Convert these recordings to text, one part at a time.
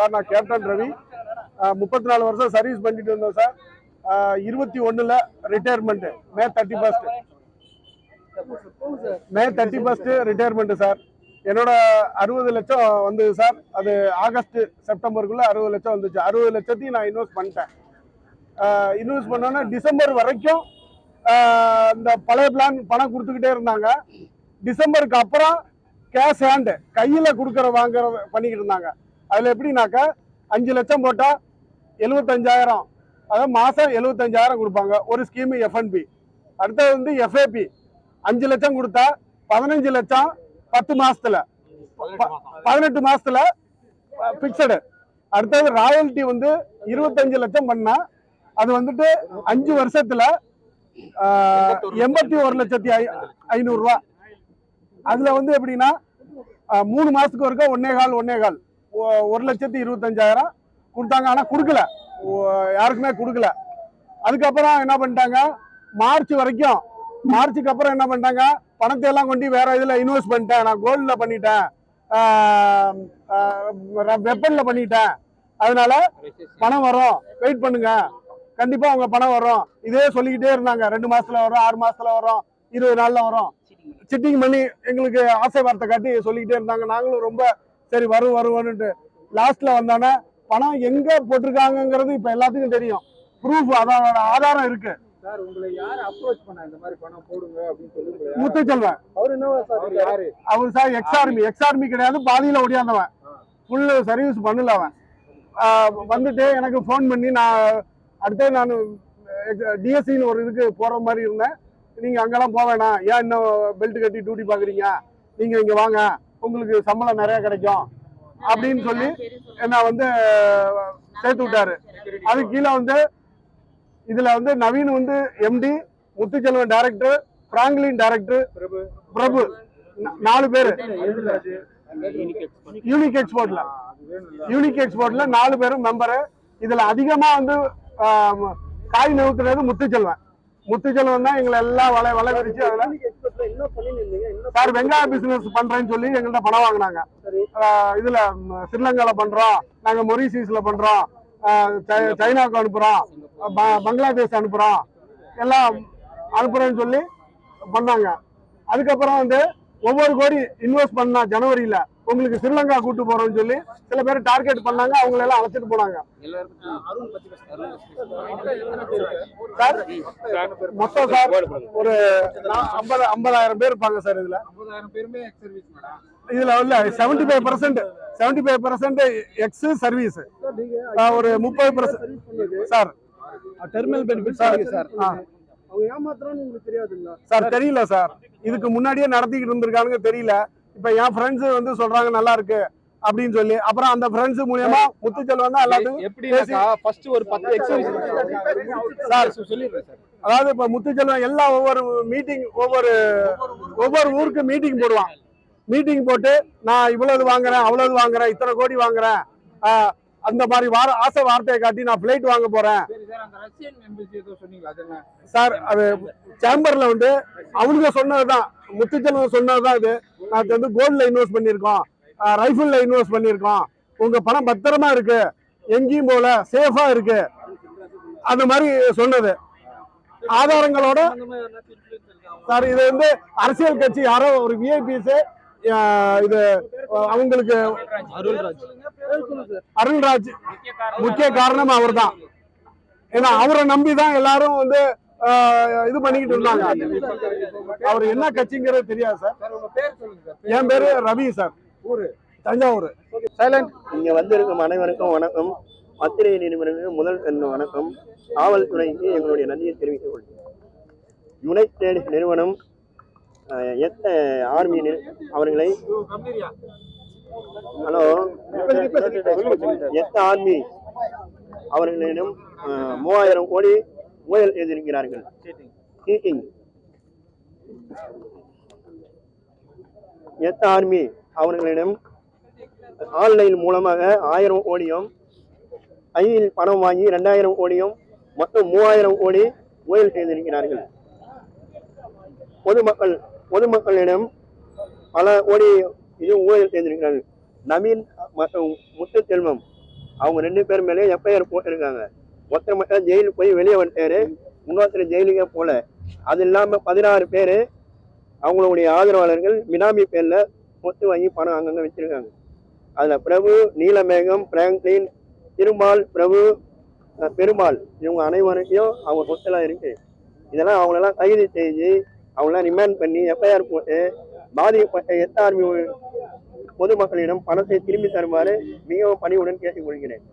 Sir நான் captain Ravi. முப்பத்தி நாலு வருஷம் சர்வீஸ் பண்ணிட்டு இருந்தோம் சார். இருபத்தி ஒன்றில் retirement May thirty first May thirty first retirement sir. என்னோட அறுபது லட்சம் வந்தது சார். அது ஆகஸ்ட் செப்டம்பருக்குள்ள அறுபது லட்சம் வந்துச்சு. அறுபது லட்சத்தையும் நான் இன்வெஸ்ட் பண்ணிட்டேன். இன்வெஸ்ட் பண்ணோன்னா டிசம்பர் வரைக்கும் இந்த பழைய பிளான் பணம் கொடுத்துக்கிட்டே இருந்தாங்க. டிசம்பருக்கு அப்புறம் கேஷ் ஹேண்டு கையில் கொடுக்குற வாங்குற பண்ணிக்கிட்டு இருந்தாங்க. அதில் எப்படின்னாக்கா அஞ்சு லட்சம் போட்டால் எழுபத்தஞ்சாயிரம் அதாவது மாதம் எழுபத்தஞ்சாயிரம் கொடுப்பாங்க. ஒரு ஸ்கீமு எஃப்என்பி அடுத்தது வந்து எஃப்ஏபி அஞ்சு லட்சம் கொடுத்தா பதினஞ்சு லட்சம் பத்து மாதத்தில் பதினெட்டு மாதத்தில் ஃபிக்ஸடு அடுத்தது ராயல்ட்டி வந்து இருபத்தஞ்சு லட்சம் பண்ணால் அது வந்துட்டு அஞ்சு வருஷத்தில் எண்பத்தி ஒரு லட்சத்தி ஐ ஐநூறுரூவா அதில் வந்து எப்படின்னா மூணு மாதத்துக்கு ஒருக்கா ஒன்னே கால் ஒன்னே கால். ஒரு லட்சத்தி இருபத்தஞ்சாயிரம் கொடுத்தாங்க ஆனால் கொடுக்கல. யாருக்குமே கொடுக்கல. அதுக்கப்புறம் என்ன பண்ணிட்டாங்க? மார்ச் வரைக்கும் மார்ச்சுக்கு அப்புறம் என்ன பண்ணிட்டாங்க? பணத்தை எல்லாம் கொண்டு வேற இதில் இன்வெஸ்ட் பண்ணிட்டேன். நான் கோல்டில் பண்ணிட்டேன். வெப்பனில் பண்ணிட்டேன். அதனால பணம் வரும். வெயிட் பண்ணுங்க. கண்டிப்பாக அவங்க பணம் வரும். இதே சொல்லிக்கிட்டே இருந்தாங்க. ரெண்டு மாசத்துல வரும் ஆறு மாசத்துல வரும் இருபது நாளில் வரும். சிட்டிங் பண்ணி எங்களுக்கு ஆசை வார்த்தை காட்டி சொல்லிக்கிட்டே இருந்தாங்க. நாங்களும் ரொம்ப சரி வரும் வருவோன்னுட்டு லாஸ்ட்ல வந்தானே பணம் எங்க போட்டிருக்காங்கங்கிறது இப்ப எல்லாத்துக்கும் தெரியும். ப்ரூஃப் அதோட ஆதாரம் இருக்கு. சார் உங்களை யார் அப்ரோச் பண்ணா இந்த மாதிரி பணம் போடுங்க அப்படின்னு சொல்லி அவர் என்னவா சார் அவர் யாரு? அவர் sir ex army ex army கிடையாது பாதியில ஓடியாந்தவன். ஃபுல் சர்வீஸ் பண்ணல அவன். வந்துட்டு எனக்கு ஃபோன் பண்ணி நான் அடுத்தது நான் டிஎஸ்சின்னு ஒரு இதுக்கு போற மாதிரி இருந்தேன். நீங்க அங்கெல்லாம் போக வேணாம். ஏன் இன்னும் பெல்ட் கட்டி டியூட்டி பாக்குறீங்க? நீங்க இங்க வாங்க. உங்களுக்கு சம்பளம் நிறைய கிடைக்கும் அப்படின்னு சொல்லி என்ன வந்து சேர்த்து விட்டாரு. அது கீழே வந்து இதுல வந்து நவீன் வந்து MD Muthuchelvan director Franklin director Prabhu. நாலு பேரு. யூனிக் எக்ஸ்போர்ட்ல யூனிக் எக்ஸ்போர்ட்ல நாலு பேரும் மெம்பரு இதுல அதிகமா வந்து காய் நவுத்துறது முத்துச்செல்வன். முத்துச்செல்வன் தான் எங்களை எல்லாம் வலை வலை விரிச்சு அதுல சார் வெங்காய பிசினஸ் பண்றேன்னு சொல்லி எங்கள்கிட்ட பணம் வாங்கினாங்க. இதுல ஸ்ரீலங்கால பண்றோம் நாங்க மொரிசியஸ்ல பண்றோம் ஆஹ் சை- சைனாக்கு அனுப்புறோம் பங்களாதேஷ் அனுப்புறோம் எல்லாம் அனுப்புறேன்னு சொல்லி பண்ணாங்க. அதுக்கப்புறம் வந்து ஒவ்வொரு கோடி இன்வெஸ்ட் பண்ணா ஜனவரியில உங்களுக்கு ஸ்ரீலங்கா கூட்டு போறோம்னு சொல்லி சில பேர் டார்கெட் பண்ணாங்க அவங்கள எல்லாம் அழைச்சிட்டு போனாங்க. அருண் பத்தி பேசுறாரு சார் மொத்தம் சார் ஒரு ஐம்பது ஐம்பதாயிரம் பேர் இருப்பாங்க சார் இதுல. இதுல இல்ல seventy five percent seventy five percent ex service ஒரு முப்பது percent sir terminal benefit sir. அவங்க ஏமாத்துறான்னு உங்களுக்கு தெரியாதுங்களா? சார் தெரியல சார். இதுக்கு முன்னாடியே நடத்திக்கிட்டு இருந்திருக்கானுங்க தெரியல. இப்ப என் ஃப்ரெண்ட்ஸ் வந்து சொல்றாங்க நல்லா இருக்கு அப்படின்னு சொல்லி. அப்புறம் அந்த ஃப்ரெண்ட்ஸ் மூலியமா முத்துச்செல்வன் தான் எல்லாத்துக்கும் எப்படின்னாக்கா ஃபர்ஸ்ட் ஒரு பத்து சார் சொல்லிடுறேன் சார். அதாவது இப்ப முத்துச்செல்வன் எல்லாம் ஒவ்வொரு மீட்டிங் ஒவ்வொரு ஒவ்வொரு ஊருக்கு மீட்டிங் போடுவான். மீட்டிங் போட்டு நான் இவ்வளவு வாங்குறேன் அவ்வளவு வாங்குறேன் இத்தனை கோடி வாங்குறேன். அந்த மாதிரி வார ஆசை வார்த்தையை காட்டி நான் பிளைட் வாங்க போறேன். சரி அது என்ன? சார் அது சேம்பர்ல வந்து அவனுங்க சொன்னதுதான். முத்துச்செல்வன் சொன்னதுதான் இது. நாங்கள் வந்து கோல்டில் இன்வெஸ்ட் பண்ணியிருக்கோம். ரைஃபிளில் இன்வெஸ்ட் பண்ணியிருக்கோம். உங்கள் பணம் பத்திரமா இருக்கு. எங்கேயும் போல சேஃபாக இருக்கு. அந்த மாதிரி சொன்னது. ஆதாரங்களோட சார் இது வந்து அரசியல் கட்சி யாரோ ஒரு விஐபிஸ் இது அவங்களுக்கு அருள்ராஜ் முக்கிய காரணம் அவர்தான். ஏன்னா அவரை நம்பி தான் எல்லாரும் வந்து இது பண்ணிக்கிட்டு இருந்தாங்க. அவர் என்ன கட்சிங்கிறது தெரியாது சார். சார் உங்க பேர் சொல்லுங்க சார். என் பேரு ரவி சார். ஊரு? தஞ்சாவூர். சைலண்ட் இங்க வந்திருக்கும் அனைவருக்கும் வணக்கம். பத்திரிகை நிறுவனங்களுக்கு முதல் என் வணக்கம். காவல்துறைக்கு எங்களுடைய நன்றியை தெரிவித்துக் கொள்கிறேன் யுனைடெட் நிறுவனம் எத்த ஆர்மி நிறு- அவர்களை ஹலோ. எத்த ஆர்மி? அவர்களிடம் மூவாயிரம் கோடி முயல் செய்திருக்கிறார்கள் எத் ஆர்மி அவர்களிடம் ஆன்லைன் மூலமாக ஆயிரம் கோடியும் கையில் பணம் வாங்கி ரெண்டாயிரம் கோடியும் மொத்தம் மூவாயிரம் கோடி முயல் செய்திருக்கிறார்கள். பொதுமக்கள் பொதுமக்களிடம் பல கோடி இது ஊழல் செய்திருக்கிறார்கள். நவீன் மற்றும் முத்துச்செல்வம் அவங்க ரெண்டு பேர் மேலே எஃப்ஐஆர் போட்டிருக்காங்க. ஒருத்தர் மட்டும் ஜெயிலுக்கு போய் வெளியே வந்துட்டாரு. இன்னொருத்தர் ஜெயிலுக்கே போல அது இல்லாமல் பதினாறு பேர் அவங்களுடைய ஆதரவாளர்கள் மினாமி பேரில் சொத்து வாங்கி பணம் அங்கங்கே வச்சுருக்காங்க. அதில் பிரபு நீலமேகம் பிராங்க்லின் திருமால் பிரபு பெருமாள் இவங்க அனைவருக்கும் அவங்க சொத்தெல்லாம் இருக்குது இதெல்லாம் அவங்களெல்லாம் கைது செஞ்சு அவங்களாம் ரிமாண்ட் பண்ணி எஃப்ஐஆர் போட்டு பாதிக்கப்பட்ட எஸ்ஆர்பி பொதுமக்களிடம் பணத்தை திரும்பி தருமாறு மிகவும் பணிவுடன் கேட்டுக்கொள்கிறேன்.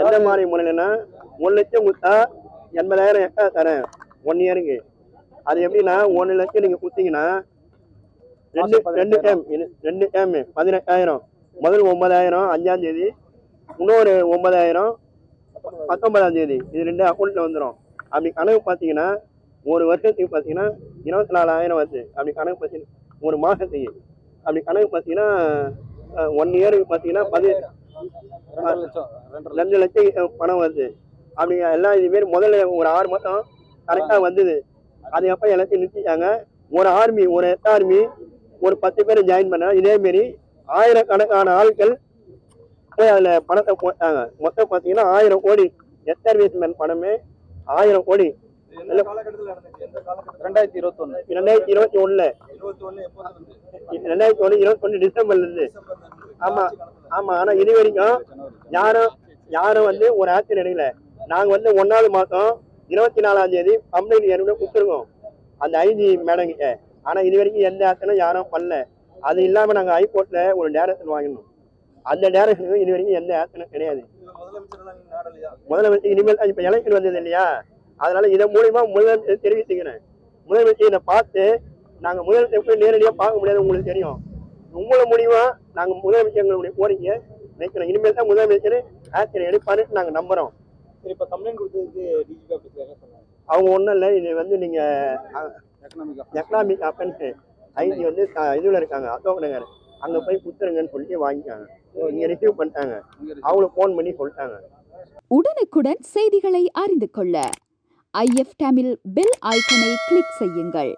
எந்த மாதிரி முறையிலன்னா ஒரு லட்சம் கொடுத்தா எண்பதாயிரம் எக்ஸ்ட்ரா தரேன். ஒன் இயருக்கு அது எப்படின்னா ஒன்று லட்சம் நீங்கள் கொடுத்தீங்கன்னா ரெண்டு ரெண்டு டைம் ரெண்டு டைம் பதினெட்டாயிரம். முதல் ஒன்பதாயிரம் அஞ்சாம் தேதி. இன்னொரு ஒன்பதாயிரம் பத்தொன்பதாம் தேதி. இது ரெண்டு அக்கௌண்ட்டில் வந்துடும் அப்படி கணக்கு பார்த்தீங்கன்னா ஒரு வருஷத்துக்கு பார்த்தீங்கன்னா இருபத்தி நாலாயிரம் வருது. அப்படி கணக்கு பார்த்தீங்கன்னா ஒரு மாதத்துக்கு அப்படி கணக்கு பார்த்தீங்கன்னா ஒன் இயருக்கு பார்த்தீங்கன்னா பதி ரெண்டரை லட்சம். ரெண்டரை ரெண்டு லட்சம் பணம் வருது. அப்படி எல்லாம் இதுமாரி முதல்ல ஒரு ஆறு மாதம் கரெக்டாக வந்தது. அது அப்போ எல்லாத்தையும் நிறுத்திட்டாங்க. ஒரு ஆர்மி ஒரு எஸ் ஆர்மி ஒரு பத்து பேர் ஜாயின் பண்ண இதேமாரி ஆயிரக்கணக்கான ஆட்கள் போய் அதில் பணத்தை போட்டாங்க. மொத்தம் பார்த்தீங்கன்னா ஆயிரம் கோடி எஸ் சர்வீஸ்மேன் பணமே ஆயிரம் கோடி. நடந்துச்சு? எந்த காலகட்டத்தில்? ரெண்டாயிரத்தி இருபத்தொன்னு. ரெண்டாயிரத்தி ஒன்றில் இருபத்தி ஒண்ணு எப்போது இருந்து. ஒன்று ஆமா ஆமா ஆனா இது வரைக்கும் யாரும் யாரும் வந்து ஒரு ஆக்ஷன் எடுக்கல நாங்க வந்து ஒன்னாவது மாசம் இருபத்தி நாலாம் தேதி கம்ப்ளைண்ட் ஏற்கனவே கொடுத்துருக்கோம். அந்த ஐஜி மேடம் கிட்ட. ஆனா இது வரைக்கும் எந்த ஆக்ஷனும் யாரும் பண்ணல. அது இல்லாம நாங்க ஹைகோர்ட்ல ஒரு டேரக்ஷன் வாங்கினோம். அந்த டேரக்ஷனுக்கு இது வரைக்கும் எந்த ஆக்ஷனும் கிடையாது. முதலமைச்சர் இனிமேல் தான் இப்ப எலெக்ஷன் வந்தது இல்லையா? அதனால இதன் மூலியமா முதலமைச்சர் தெரிவிச்சுக்கிறேன். முதலமைச்சர் இதை பார்த்து நாங்க முதலமைச்சர் போய் நேரடியா பார்க்க முடியாது உங்களுக்கு தெரியும். உங்களை மூலியமா நாங்க முதலமைச்சர் எங்களுடைய கோரிக்கையை வைக்கிறோம் இனிமேல் தான் முதலமைச்சர் ஆக்ஷன் எடுப்பாருன்னு நாங்க நம்புறோம். சரி இப்ப கம்ப்ளைண்ட் கொடுத்ததுக்கு டிஜிபி ஆஃபீஸ்ல என்ன சொன்னாங்க? அவங்க ஒன்றும் இல்லை இது வந்து நீங்க எக்கனாமிக் எக்கனாமிக் அஃபென்ஸ் ஐடி வந்து இதுல இருக்காங்க அசோக் நகர். அங்க போய் கொடுத்துருங்கன்னு சொல்லிட்டு வாங்கிட்டாங்க. இங்க ரிசீவ் பண்ணிட்டாங்க. அவங்களுக்கு ஃபோன் பண்ணி சொல்லிட்டாங்க. உடனுக்குடன் செய்திகளை அறிந்து கொள்ள. ஐஎஃப் தமிழ் பெல் ஐக்கனை கிளிக் செய்யுங்கள்.